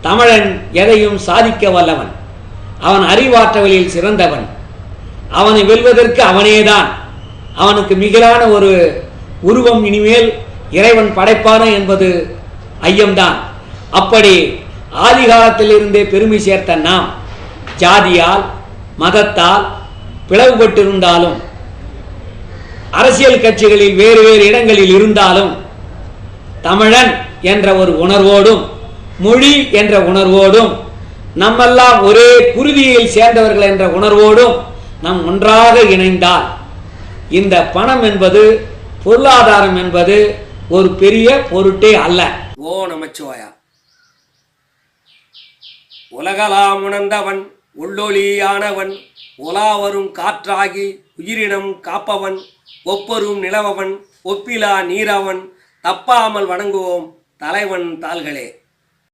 தமிழன் எதையும் சாதிக்க வல்லவன். அவன் அறிவாற்றவழியில் சிறந்தவன். அவனை வெல்வதற்கு அவனேதான். அவனுக்கு மிகிலான ஒரு உருவம் இனிமேல் இறைவன் படைப்பானோ என்பது ஐயம்தான். அப்படி ஆதிகாலத்திலிருந்தே பெருமை சேர்த்த நாம் ஜாதியால் மதத்தால் பிளவுபட்டிருந்தாலும் அரசியல் கட்சிகளில் வேறு வேறு இடங்களில் இருந்தாலும் தமிழன் என்ற ஒரு உணர்வோடும் மொழி என்ற உணர்வோடும் நம்மெல்லாம் ஒரே குருதியில் சேர்ந்தவர்கள் என்ற உணர்வோடும் நாம் ஒன்றாக இணைந்தால் இந்த பணம் என்பது பொருளாதாரம் என்பது ஒரு பெரிய பொருட்டே அல்ல. ஓ நமச்சிவாயா. உலகலாம் உணர்ந்தவன் உள்ளொளியானவன் உலா வரும் காற்றாகி உயிரினம் காப்பவன் ஒப்பரும் நிலவவன் ஒப்பிலா நீரவன் தப்பாமல் வணங்குவோம் தலைவன் தாள்களே.